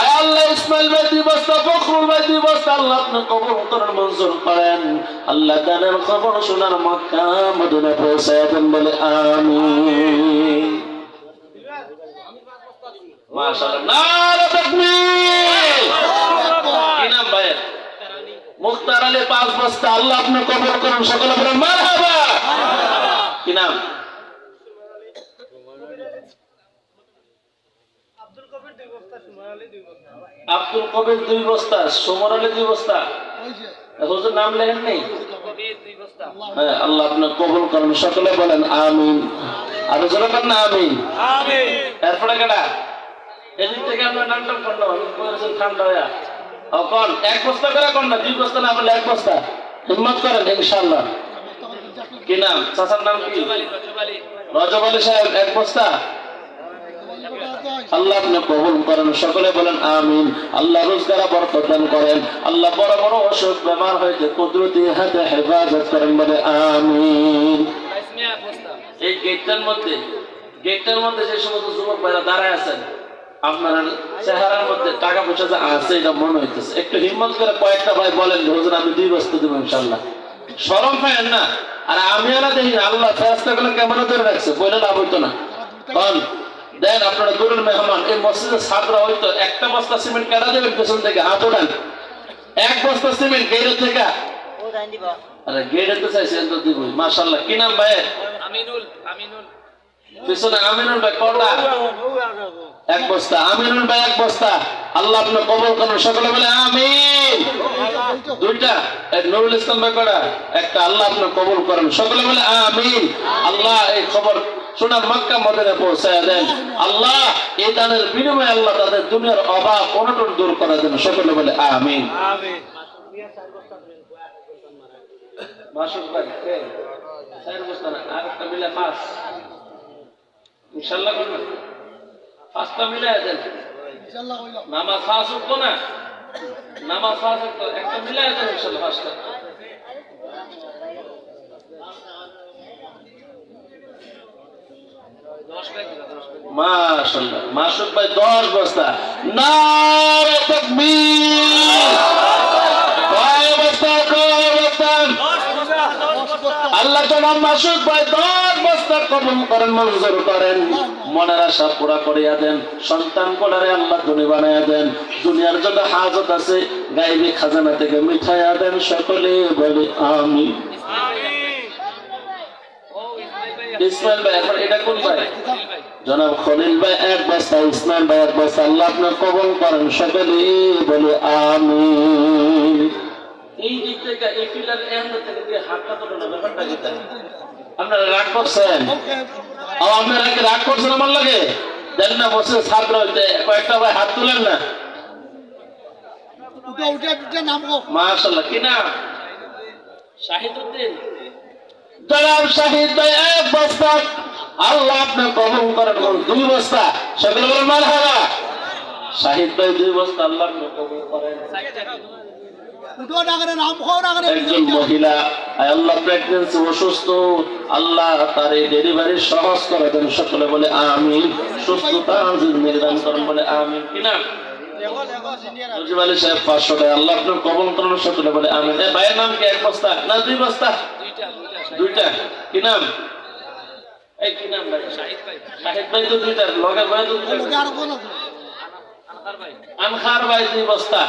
আয় আল্লাহ ইসমাইল ভাই, দুই বস্তা, ফখরুল ভাই, দুই বস্তা, আল্লাহ আপনি কবর করেন মঞ্জুর করেন। আল্লাহ দানের খবর শোনার মক্কা মদিনা পৌঁছায় দেন বলে আমিন। মুক্তার আলী পাঁচ বস্তা, আল্লাহ আপনি কবর করেন, সকলে কি নাম? আব্দুল কবির দুই বস্তা সোমর আলী দুই বস্তা। হুজুর নাম লেখেন নেই? হ্যাঁ আল্লাহ আপনি কবুল করেন। সকলে বলেন আমিন। আর জোরে আমিন। এরপরে কেডা? এদিক থেকে আপনার নাম টাম করল করেছেন ঠান্ডা হয়ে ও কোন? এক বস্তা করে কোন না? দুই বস্তা না বলে এক বস্তা। হিম্মত করেন ইনশাআল্লাহ। কি নাম? চাচার নাম কি? রজব আলী সাহেব এক বস্তা? আল্লাহ আপনি কবুল করেন, সকলে বলেন আমিন। আল্লাহ রোজগারা বরকত দান করেন। আল্লাহ বড় বড় অসুখ বেমার হয়েছে কুদরতি হাতে হেফাজত করেন বলে আমিন। এই গেটটার মধ্যে গেটটার মধ্যে যে সমস্ত যুবক ভাইরা দাঁড়ায় আছেন, আপনার চেহারার মধ্যে টাকা পয়সা যে আছে, এটা মনে হইতেছে। একটু হিম্মত করে কয়েকটা ভাই বলেন, হুজুর, আমি দুই বস্তু দেবো ইনশাল্লাহ সরম পায়েন না। আর আমি না দেখি, আল্লাহ ফেরাস্তা গুলো কেমন ধরে রাখছে বলে লাভ হইতো না। দেন আপনারা দূরের মেহমান এই মসজিদের ছাত্র হয়তো একটা বস্তা সিমেন্ট কেটে দেবেন পেছন থেকে হাত ওঠান। এক বস্তা সিমেন্ট গেটের থেকে। আরে তো চাইছেন তো দিবই মাশাল্লাহ কি নাম ভাইয়ের? আমিনুল আমিনুল। পিছনে আমিনুল ভাই কটা? এক বস্তা। আমিনুল ভাই এক বস্তা। আল্লাহ আপনি কবল করুন। সকলে বলে আমিন। দুইটা। এক নুরুল ইসলাম ভাই কটা? একটা। আল্লাহ আপনার কবল করেন। সকলে বলে আমিন। আল্লাহ এই খবর সোনার মক্কা মদিনে পৌঁছায় দেন। আল্লাহ এই দানের বিনিময়ে আল্লাহ তাদের দুনিয়ার অভাব অনটন দূর করে দেন সকলে বলে আমিন। নামাজ ফাঁস উঠতো না? নামাজ ফাঁস উঠতো একটা মিলে দেন ইনশাল্লাহ পাঁচটা দশ ব্যাগ দশ ব্যাগ ভাই দশ বস্তা। নারে তাকবীর। কয় বস্তা কয় বস্তা? আল্লাহ জনাব মাসুদ ভাই দশ বস্তা কবুল করেন মঞ্জুর করেন। মনের আশা পুরা করিয়া দেন সন্তান কোলারে আল্লাহ ধনী বানাইয়া দেন। দুনিয়ার জন্য হাজত আছে গাইবি খাজানা থেকে মিঠাইয়া দেন সকলে বলে আমি ইসমাইল ভাই এখন এটা কোন ভাই? জনাব খলিল ভাই এক বস্তা ইসমাইল ভাই এক বস্তা আল্লাহ আপনার কবল করেন সকলে বলে আমি এই দিক থেকে এই পিলার এন্ড থেকে হাতটা তোলো না ব্যাপারটা কি আপনারা রাগ করছেন? ও আপনারা কি রাগ করছেন আমার লাগে? দেন না বসে ছাত্র কয়েকটা ভাই হাত তুলেন না। মাশাল্লাহ কি নাম? শাহিদুদ্দিন। জনাব শাহিদ ভাই এক বস্তা আল্লাহ আপনার কবল করেন দুই বস্তা। সকলে বলেন মারহাবা। শাহিদ ভাই দুই বস্তা আল্লাহ কবল করেন। একজন মহিলা আল্লাহ প্রেগনেন্সি অসুস্থ আল্লাহ তার এই ডেলিভারি সহজ করে দেন। সকলে বলে আমিন। সুস্থতা করেন বলে সাহেব পাঁচশো টাকা আল্লাহ আপনার কবল করেন। সকলে বলে ভাইয়ের নাম কি? এক বস্তা? না দুই বস্তা? দুইটা? কি নাম? এই কি নাম ভাই? শাহিদ ভাই। শাহিদ ভাই তো দুইটা লগের ভাই তো দুইটা আনহার ভাই? আনখার ভাই। দুই বস্তা।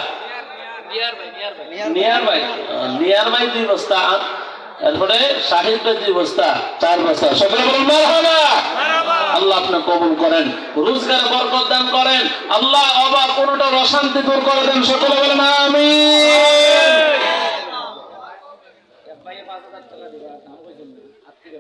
নিয়ার ভাই নিয়ার ভাই। নিয়ার ভাই। দুই বস্তা। এরপরে শাহিদ ভাই দুই বস্তা চার বস্তা। সকলে বলুন মারহাবা! আল্লাহ আপনি কবুল করেন রোজগার বরকত দান করেন। আল্লাহ অভাব কোনটা অশান্তি দূর করে দেন সকলে বলেন আমিন ভাই পাঁচ হাজার টাকা দিবা নাম কইছেন হাত থেকে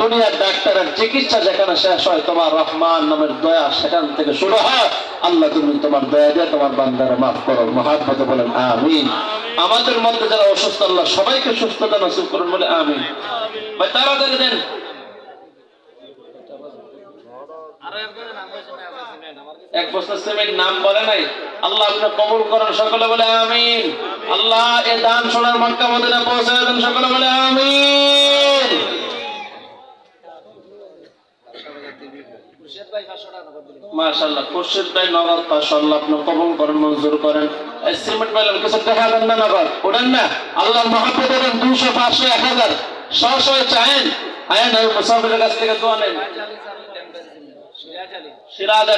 দুনিয়ার ডাক্তারের চিকিৎসা যেখানে শেষ হয়, তোমার রহমান নামের দয়া সেখান থেকে শুরু হয়। আল্লাহ তুমি তোমার দয়া দিয়ে তোমার বান্দার মাফ করো, মহাব্বত বলেন, আমিন। আমাদের মধ্যে যারা অসুস্থ, আল্লাহ সবাইকে সুস্থতা নসিব করুন বলে, আমিন। ভাই, তাড়াতাড়ি দেন। এক বছর সিমেন্ট নাম বলে নাই, আল্লাহ আপনি কবুল করেন সকলে বলে, আমিন। আল্লাহ এ দান শোনার মক্কা মদিনা পৌঁছে দেন সকলে বলে, আমিন। মাশাআল্লাহ, খুরশিদ ভাই নগদ আপনি করেন, মঞ্জুর করেন। সিমেন্ট পাইলাম কিছু দেখা দেন না ওঠেন না। আল্লাহ পাঁচশো এক হাজার। আয়েন কাছ থেকে দোয়া নেন।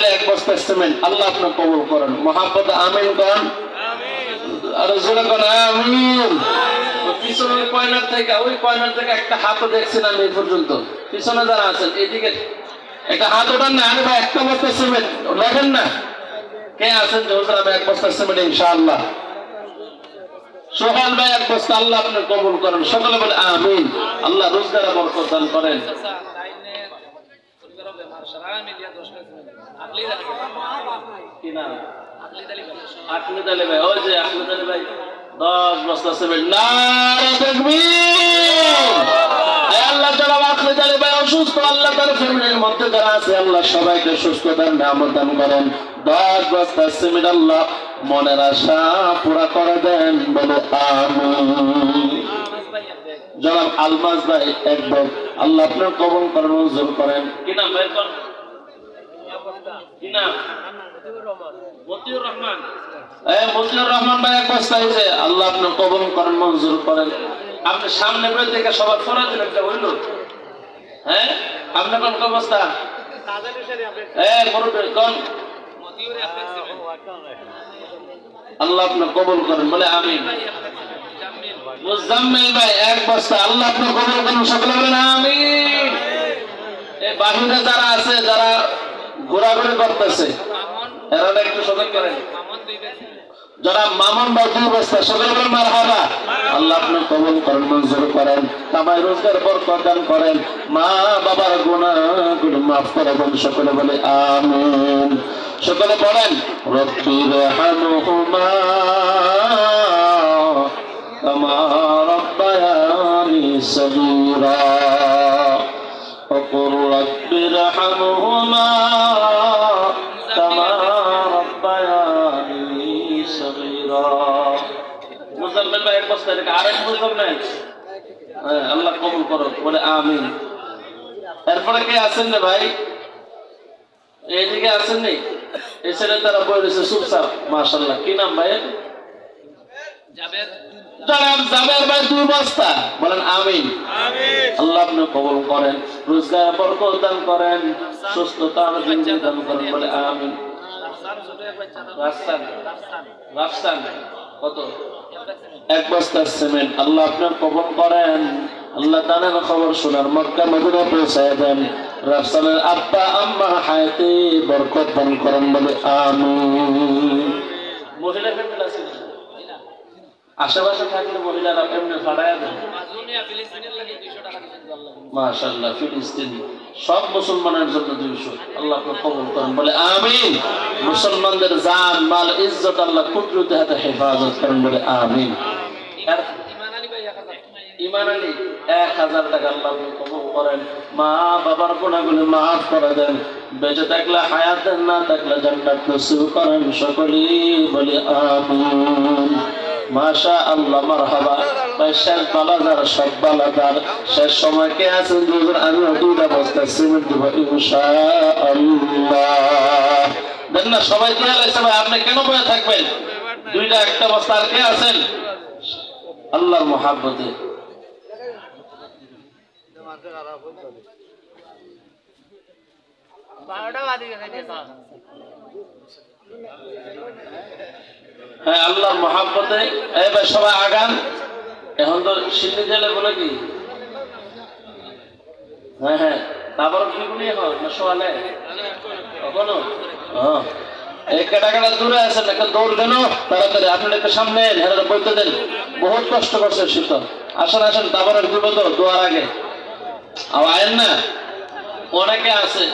এক বস্তা সিমেন্ট, আল্লাহ আপনি কবুল করেন। আমিন করেন। আর জোরে করেন, আমিন। পিছনের থেকে, ওই থেকে একটা হাতও পর্যন্ত। পিছনে যারা আছেন এইদিকে একটা হাত ওঠান না, আরে ভাই, একটা বস্তা সিমেন্ট। লেখেন না। কে আছেন? যে হুজুর আমি এক বস্তা সিমেন্ট, ইনশাআল্লাহ। সোহান ভাই, এক বস্তা, আল্লাহ আপনি কবুল করেন। সকলে বলে আমিন। আল্লাহ রোজগার বরকত দান করেন। দশ বস্তা সিমেন্ট। তাকবীর! এই আল্লাহ ভাই অসুস্থ আল্লাহ তার ফ্যামিলির মধ্যে যারা আছে আল্লাহ সবাইকে সুস্থ দেন নামত দান করেন। দশ বস্তা সিমেন্ট আল্লাহ মনের আশা পুরা করে দেন বলে জনাব আলমাজ ভাই একবার আল্লাহ আপনার কবল করেন মঞ্জুর করেন। কি নাম ভাই? কি নাম? মতিউর রহমান। এই মতিউর রহমান ভাই এক বস্তা হয়েছে আল্লাহ আপনার কবল করেন মঞ্জুর করেন। আপনি সামনে বের থেকে সবার ফোরা দিলেন হইল? হ্যাঁ? আপনার কোন অবস্থা? আল্লাহ আপনার কবল করেন, বলে আমি মুজাম্মিল ভাই, এক আল্লাহ আপনার সকলে বলেন এই বাহিরে যারা আছে, যারা ঘোরাঘুরি করতেছে, এরা একটু সতর্ক করেন। মামন দুই ব্যাগ সিমেন্ট যারা মামন বা দুই বস্তা সকলে বলেন মারহাবা আল্লাহ আপনার কবল করেন মঞ্জুর করেন কামাই রোজগার বরকত দান করেন মা বাবার গুনাহগুলো মাফ করে দেন সকলে বলে আমিন সকলে বলেন রব্বির হামহুমা কামা রব্বায়ানি সগীরা وقل رب ارحمهما এক বস্তা থেকে আরেক মুজাম্মেল হ্যাঁ আল্লাহ কবুল করো বলে আমিন। এরপরে কে আছেন রে ভাই? এইদিকে আছেন নি? এই ছেলে তারা বই রয়েছে চুপচাপ মাশাল্লাহ কি নাম ভাই? জাবেদ জাবের ভাই দুই বস্তা। বলেন আমিন। আল্লাহ আপনি কবুল করেন রোজগার বরকত দান করেন সুস্থতা দান করেন বলে আমিন। ছোট এক ব্যাগ সিমেন্ট। আল্লাহ আপনার কবন করেন। আল্লাহ দানের খবর শোনার মক্কা মদিনা পৌঁছায় দেন। রাফসানের আব্বা, আম্মা হায়াতে বরকত দান করেন বলে আমি মহিলা আশেপাশে থাকলে মহিলারা এমনি ফাড়ায় দেন মাজুনিয়া ফিলিস্তিনের লাগে 200 টাকা দিবেন আল্লাহ মাশাআল্লাহ, ফিলিস্তিন। সব মুসলমানের জন্য দুইশো। আল্লাহ করেন, বলে মুসলমানদের জান, মাল, ইজ্জত আল্লাহ কুদরতে হাতে হেফাজত করেন, বলে আমিন। ইমান আলী ভাই 1000 ইমান আলী, এক হাজার টাকা আল্লাহ করেন। মা, বাবার দেন। বেঁচে থাকলে হায়াত না থাকলে জান্নাত করেন সকলেই, বলি আমিন। মাশা আল্লাহ মারহাবা। ভাই, শেষ বালাদার সব বালাদার শেষ সময় কে আছেন দুজন আমি দুইটা বস্তা সিমেন্ট দিব, ইনশাআল্লাহ। দেন না, সবাই দিয়ে লাগছে ভাই আপনি কেন বয়ে থাকবেন? দুইটা, একটা বস্তা আর কে আছেন? আল্লাহর মহাব্বতে। হ্যাঁ আল্লাহর মহাব্বতে। এবার সবাই আগান। এখন তো সিন্ধি জেলে বলে কি? হ্যাঁ হ্যাঁ। তারপর কি বলি এখন সোয়ালে কখনো? হ্যাঁ। বহুত কষ্ট করছে শীত আসেন তো, দোয়ার আগে। না? অনেকে আছে।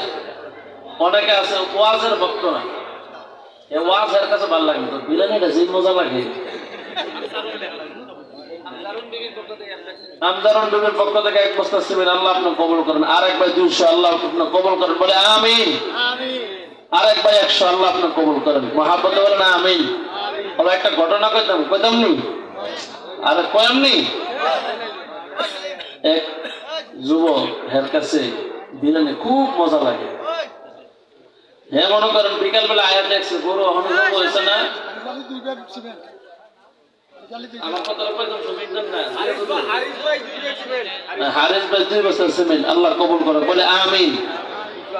অনেকে আছে, ওয়াজের ভক্ত না ওয়াজ কাছে ভালো লাগে তো বিরিয়ানিটা মজা লাগে। আমদারুন বিবির পক্ষ থেকে এক বস্তা সিমেন্ট আল্লাহ আপনি কবল করেন। আর একবার দুইশো আল্লাহ আপনি কবল করেন। বলে আমিন। আরেক ভাই একশো আল্লাহ আপনি কবুল করেন। মহাব্বত বলেন আমিন। তবে একটা ঘটনা কইতাম কইতাম নি আরে কয়াম নি এক যুবক হের কাছে বিরিয়ানি খুব মজা লাগে। হ্যাঁ মনে করেন বিকাল বেলা আয়া দেখছে গরু অনুভব হয়েছে না? হারিস ভাই দুই বছর সিমেন্ট আল্লাহ কবুল করে বলে আমিন।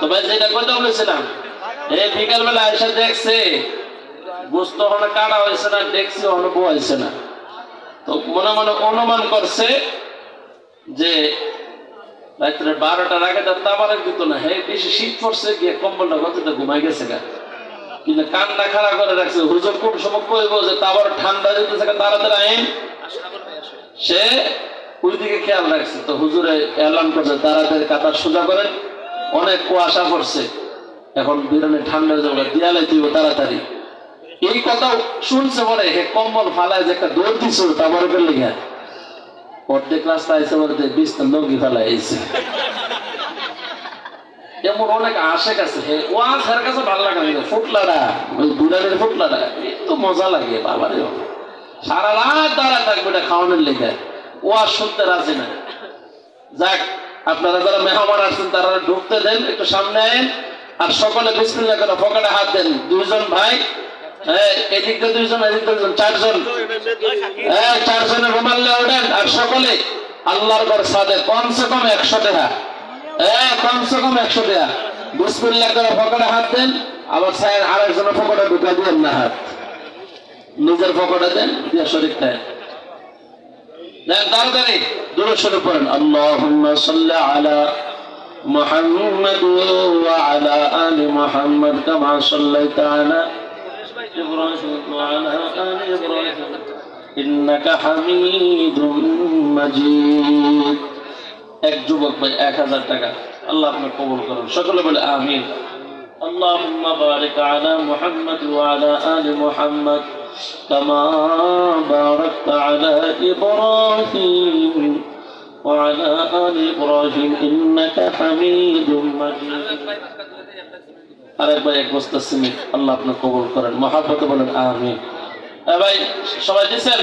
তো ভাই যেটা কথা বলেছিলাম এই বিকাল বেলা দেখছে গোস্ত হনে কাটা হয়েছে না দেখছি অনুভব হয়েছে না। তো মনে মনে অনুমান করছে যে রাত্রে বারোটার আগে তার না বেশি শীত পড়ছে, গিয়ে কম্বলটা ঘুমাই গেছে গা। কিন্তু কান্না করে রাখছে, হুজুর কোন সময় কইব যে তাবার ঠান্ডা তাড়াতাড়ি সে ওই দিকে খেয়াল রাখছে, তো হুজুরে এলান করছে, তাড়াতাড়ি কাতার সোজা করেন। অনেক কুয়াশা পড়ছে। এখন বিরানে ঠান্ডা যাবে, দিয়ালে দিব তাড়াতাড়ি। এই কথা শুনছে পরে হে কম্বল ফালায় যে একটা দৌড় দিছ তারপরে লেগে। অর্ধেক রাস্তা আইসে বলে যে বিস্তা লঙ্গি ফেলায় আইছে। এমন অনেক আশেক আছে ওয়াজ কাছে লাগে না ওই তো মজা লাগে, বাবা। সারা রাত দাঁড়া থাকবে এটা খাওয়ানোর লেগে। ওয়াজ শুনতে রাজি না। যাক, আপনারা যারা মেহমান আসছেন, তারা ঢুকতে দেন একটু সামনে। আর সকলে বিসমিল্লাহ করে পকেটে হাত দেন। দুইজন ভাই হ্যাঁ এদিক দিয়ে দুইজন এদিক দিয়ে দুইজন চারজন হ্যাঁ চারজনের রুমাল্লে ওঠেন আর সকলে আল্লাহর ঘর সাদে কমসে কম একশো টাকা হ্যাঁ কমসে কম একশো টাকা বিসমিল্লাহ করে পকেটে হাত দেন আবার সাইড আরেকজনের পকেটে ঢুকা দিবেন না হাত নিজের পকেটে দেন দিয়ে শরীর দেন দেন তাড়াতাড়ি দূরে সরে পড়েন আল্লাহুম্মা সাল্লি আলা محمد وعلى آل محمد كما صليت على إبراهيم وعلى آل إبراهيم إنك حميد مجيد এক যুবক ভাই এক হাজার টাকা আল্লাহ আপনি কবুল করুন সকলে বলে আমিন اللهم بارك على محمد وعلى آل محمد كما باركت على إبراهيم وعلى آل إبراهيم إنك حميد مجيد ভাই এক বস্তা সিমেন্ট আল্লাহ আপনার করেন। বলেন, আমিন। এ ভাই, সবাই দিছেন?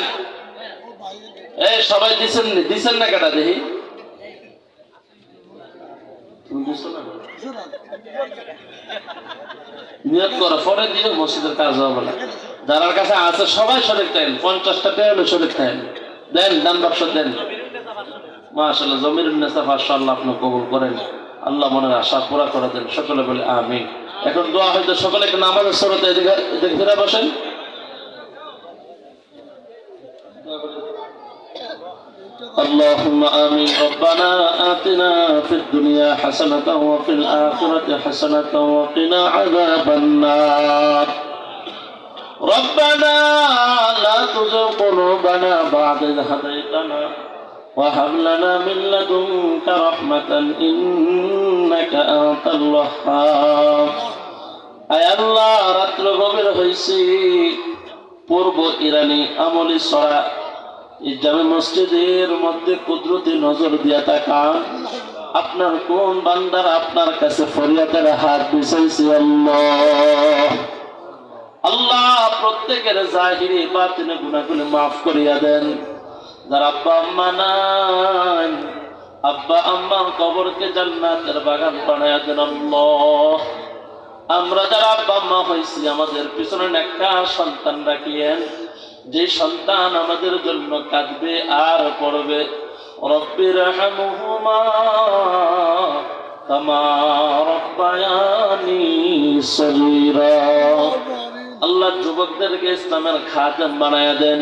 এই সবাই দিছেন নি? দিছেন না কেটা দেখি? তুমি দিছো না? নিয়ত করো, পরে দিও, মসজিদের কাজ হবে না। যার কাছে আছে, সবাই শরীর দেন পঞ্চাশটা হলে শরীর দেন দেন দান বাক্স দেন। মাশাল্লাহ জমির নেশা আল্লাহ আপনি কবুল করেন। আল্লাহ মনের আশা পুরা করে দেন। সকলে বলে আমি এখন দোয়া হয়তো সকলে একটু নামাজের স্রোতে এদিকে এদিকে ফিরে বসেন اللهم آمين ربنا آتنا في الدنيا حسنة وفي الآخرة حسنة وقنا عذاب النار ربنا لا تزغ قلوبنا بعد إذ هديتنا وهب لنا من لدنك رحمة إنك أنت الوهاب আয় আল্লাহ রাত্র গভীর হয়েছি পূর্ব ইরানি আমলি সরা এই জামে মসজিদের মধ্যে কুদরতি নজর দিয়া তাকান আপনার কোন বান্দার আপনার কাছে ফরিয়াদের হাত বিছাইছি আল্লাহ আল্লাহ প্রত্যেকের জাহিরি বাতিনে গুণাগুলি মাফ করিয়া দেন আব্বা আম্মা নাই, আব্বা আম্মার কবরকে জান্নাতের বাগান বানায়া দেন আমরা যারা আব্বা আম্মা হয়েছি, আমাদের পিছনে একটা সন্তান রাখিয়েন। যে সন্তান আমাদের জন্য কাঁদবে আর পড়বে। রব্বির আল্লাহ যুবকদেরকে ইসলামের খাদেম বানায়া দেন।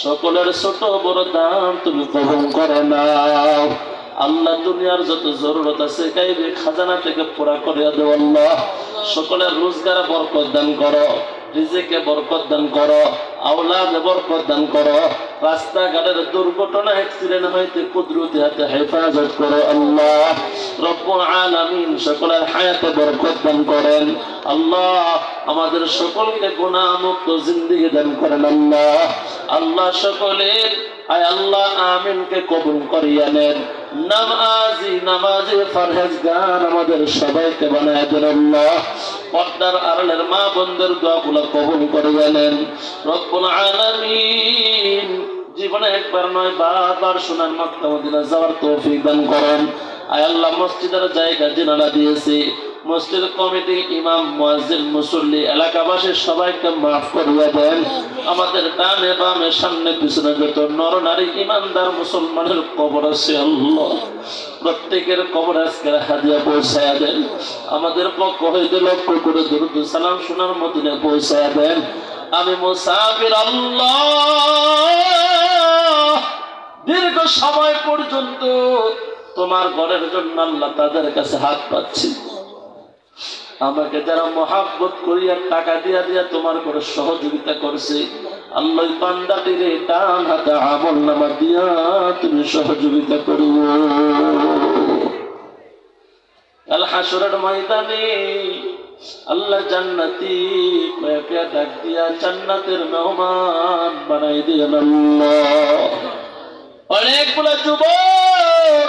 সকলের ছোট বড় দাম তুমি গ্রহণ করে নাও। আল্লাহ দুনিয়ার যত জরুরত আছে গাইবে খাজানা থেকে পুরা করে দেব আল্লাহ। সকলের রোজগার বরকত দান করো, রিজিকে বরকত দান করো। আওলাদে বরকত দান করো। রাস্তাঘাটের দুর্ঘটনা অ্যাক্সিডেন্ট হইতে কুদরতি হাতে হেফাজত করো আল্লাহ। রব্বুল আলামিন সকলের হায়াতে বরকত দান করেন। আল্লাহ, আমাদের সকলকে গুনাহ মুক্ত জিন্দেগি দান করেন আল্লাহ। আল্লাহ সকলের, আয় আল্লাহ আমিনকে কবুল করিয়া নেন। নামাজি নামাজি ফরহেজগান আমাদের সবাইকে বানায় দেন আল্লাহ। পর্দার আড়ালের মা বোনদের দোয়াগুলো কবুল করিয়া নেন। জীবনে একবার নয়, বারবার মক্কা মদিনা যাওয়ার তৌফিক দান করেন। আয় আল্লাহ, মসজিদের জায়গা জিনারা দিয়েছি। মসজিদ কমিটি ইমাম মুসল্লি এলাকাবাসী সবাইকে মাফ করিয়া দেন। আমাদের ডানে বামে, সামনে, পিছনে যত নর, নারী, ইমানদার, মুসলমানের কবর আছে প্রত্যেকের কবর আজকে হাদিয়া পৌঁছায়া দেন। আমাদের পক্ষ হইতে লক্ষ করে দুরুদ সালাম শোনার মদিনে পৌঁছায়া দেন। আমি মুসাফির আল্লাহ। দীর্ঘ সময় পর্যন্ত তোমার ঘরের জন্য আল্লাহ তাদের কাছে হাত পাচ্ছি। আমাকে যারা মহাব্বত করিয়া টাকা দিয়া দিয়া তোমার করে সহযোগিতা করছে, আল্লাহ পান্ডাটিরে ডান হাতে আমল নামা দিয়া তুমি সহযোগিতা করো। আল হাসরের ময়দানে আল্লাহ জান্নাতি কয়েকটা ডাক দিয়া জান্নাতের মেহমান বানাই দিয়েন আল্লাহ। অনেকগুলো যুবক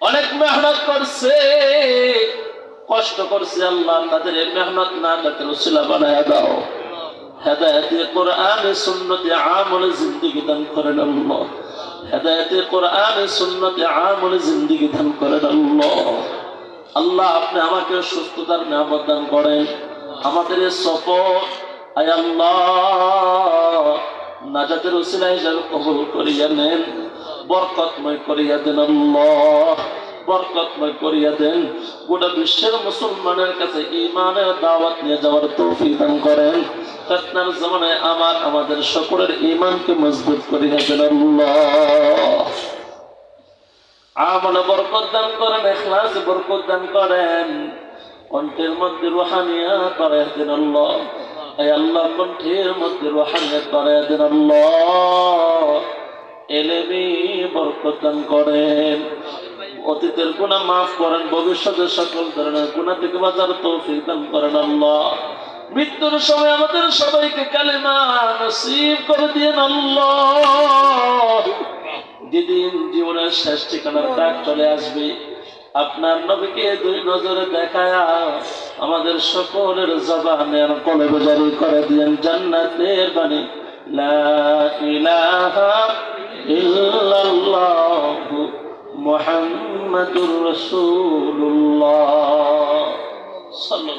অনেক মেহনত করছে, কষ্ট করছে, আল্লাহ তাদের এই মেহনত না তাদের উসিলা বানায় দাও। হেদায়তে কোরআন, সুন্নতে আমল, জিন্দিগি দান করেন আল্লাহ। হেদায়তে কোরআন, সুন্নতে আমল, জিন্দিগি দান করেন আল্লাহ। আল্লাহ আপনি আমাকে সুস্থতার নিয়ামত দান করেন। আমাদের সফর নাজাতের করিয়া নেন, বরকতময় করিয়া দেন আল্লাহ, বরকতময় করিয়া দেন। গোটা বিশ্বের মুসলমানের কাছে ইমানের দাওয়াত নিয়ে যাওয়ার তৌফিক দান করেন। ফেতনার জমানায় আমার, আমাদের সকলের ইমানকে মজবুত করিয়া দেন আল্লাহ। আমলে বরকত দান করেন, এখলাস বরকত দান করেন। কণ্ঠের মধ্যে রুহানিয়া করে দেন আল্লাহ। আল্লাহ, কণ্ঠের মধ্যে রুহানিয়া করে দেন আল্লাহ। এলেমি বরকত দান করেন। অতীতের গুণা মাফ করেন, ভবিষ্যতের সকল ধরনের গুণা থেকে বাজার তৌফিক দান করেন আল্লাহ। মৃত্যুর সময় আমাদের সবাইকে কালেমা নসিব করে দিয়েন আল্লাহ। যেদিন জীবনের শেষ ঠিকানার ডাক চলে আসবে, আপনার নবীকে দুই নজরে দেখায় আমাদের সকলের জবানে কলে জারি করে দিয়েন জান্নাতের বাণী। লা সাল্লি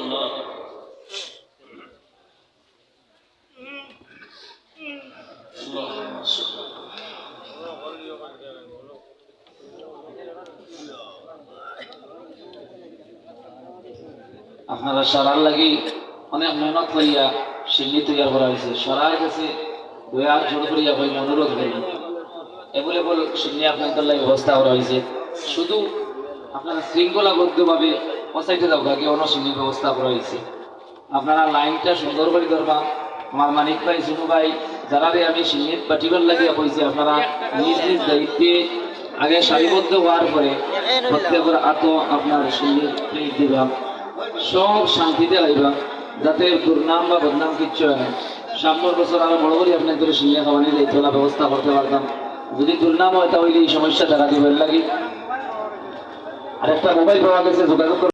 আপনারা সরার লাগি অনেক মেহনত করিয়া সিন্নি তৈরি করা হয়েছে সরার কাছে হাত জোর করিয়া ভাই অনুরোধ করি এভেলেবল সিন্নি আপনাদের লাগে ব্যবস্থা করা হয়েছে শুধু আপনারা শৃঙ্খলাবদ্ধভাবে পঁচাইতে যাও আগে অন্য সিন্নির ব্যবস্থা করা হয়েছে আপনারা লাইনটা সুন্দর করে ধরবা। আমার মানিক ভাই, সুনু ভাই, যারা আমি সিন্নির পাঠিবার লাগিয়া কইছি, আপনারা নিজ নিজ দায়িত্বে আগে সারিবদ্ধ হওয়ার পরে প্রত্যেকের আত আপনার সিন্নির দিবা। সব শান্তিতে আইবা, যাতে দুর্নাম বা বদনাম কিচ্ছু হয় না। সামনের বছর আরও বড় করে আপনার ধরে সিনিয়া খাওয়ানি দায়িত্ব ব্যবস্থা করতে পারতাম। যদি দুর্নাম হয় তাহলে এই সমস্যা দেখা দিবেন লাগে। আর একটা মোবাইল পাওয়া গেছে, যোগাযোগ করে